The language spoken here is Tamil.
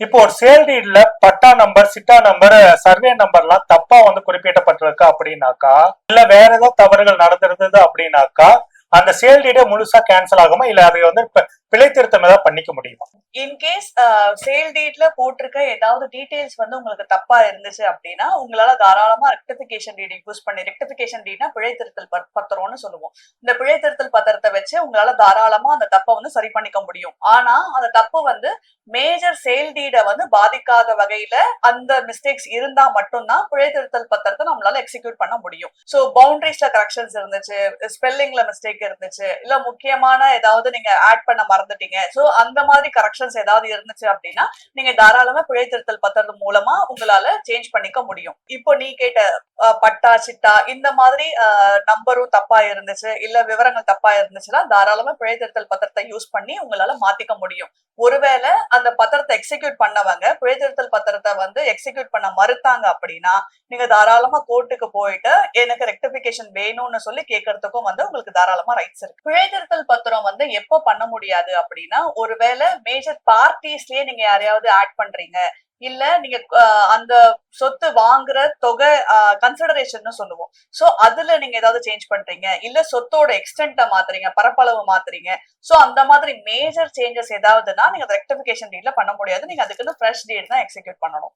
இப்போ ஒரு sale டீட்ல patta number chitta number survey நம்பர்லாம் தப்பா வந்து குறிப்பிடப்பட்டிருக்கு அப்படின்னாக்கா இல்ல வேற ஏதாவது தவறுகள் நடந்திருந்தது அப்படின்னாக்கா அந்த சேல் டீடே முழுசா கேன்சல் ஆகுமா இல்ல அதை வந்து பிழை திருத்தம் ஏதாவது பண்ணிக்க முடியுமா? இன்கேஸ் சேல் டேட்ல போட்டிருக்க ஏதாவது டீடைல்ஸ் வந்து உங்களுக்கு தப்பா இருந்துச்சு அப்படின்னா உங்களால தாராளமா ரெக்டிபிகேஷன் டீட் யூஸ் பண்ணி ரெக்டிபிகேஷன் டீட்னா பிழை திருத்தல் பத்- பத்திரம்னு சொல்லுவோம். இந்த பிழை திருத்தல் பத்திரத்தை வச்சு உங்களால தாராளமா அந்த தப்பை வந்து சரி பண்ணிக்க முடியும். ஆனா அந்த தப்பு வந்து மேஜர் சேல் டீடை வந்து பாதிக்காத வகையில அந்த மிஸ்டேக்ஸ் இருந்தா மட்டும்தான் பிழை திருத்தல் பத்திரத்தை நம்மளால எக்ஸிக்யூட் பண்ண முடியும். சோ பவுண்டரிஸ்ல கரெக்ஷன்ஸ் இருந்துச்சு ஸ்பெல்லிங்ல மிஸ்டேக் இருந்துச்சு இல்ல முக்கியமான ஏதாவது நீங்க ஆட் பண்ண மறந்துட்டீங்க. சோ அந்த மாதிரி கரெக்ஷன் கரெக்ஷன்ஸ் ஏதாவது இருந்துச்சு அப்படின்னா நீங்க தாராளமா பிழை திருத்தல் பத்திரத்து மூலமா உங்களால சேஞ்ச் பண்ணிக்க முடியும். இப்போ நீ கேட்ட பட்டா சிட்டா இந்த மாதிரி நம்பரும் தப்பா இருந்துச்சு இல்ல விவரங்கள் தப்பா இருந்துச்சுன்னா தாராளமா பிழை திருத்தல் பத்திரத்தை யூஸ் பண்ணி உங்களால மாத்திக்க முடியும். ஒருவேளை அந்த பத்திரத்தை எக்ஸிக்யூட் பண்ணவங்க பிழைத்திருத்தல் பத்திரத்தை வந்து எக்ஸிக்யூட் பண்ண மறுத்தாங்க அப்படின்னா நீங்க தாராளமா கோர்ட்டுக்கு போயிட்டு எனக்கு ரெக்டிபிகேஷன் வேணும்னு சொல்லி கேட்கறதுக்கும் வந்து உங்களுக்கு தாராளமா ரைட்ஸ் இருக்கு. பிழைத்திருத்தல் பத்திரம் வந்து எப்போ பண்ண முடியாது அப்படின்னா ஒருவேளை மேஜர் பார்ட்டிஸ்லயே நீங்க யாரையாவது ஆட் பண்றீங்க இல்ல நீங்க அந்த சொத்து வாங்குற தொகை கன்சிடரேஷன் சொல்லுவோம். சோ அதுல நீங்க ஏதாவது சேஞ்ச் பண்றீங்க இல்ல சொத்தோட எக்ஸ்டென்ட மாத்துறீங்க பரப்பளவு மாத்துறீங்க. சோ அந்த மாதிரி மேஜர் சேஞ்சஸ் ஏதாவதுன்னா நீங்க ரெக்டிபிகேஷன் டீட்ல பண்ண முடியாது. நீங்க அதுக்குன்னு ஃப்ரெஷ் டீட் தான் எக்ஸிக்யூட் பண்ணணும்.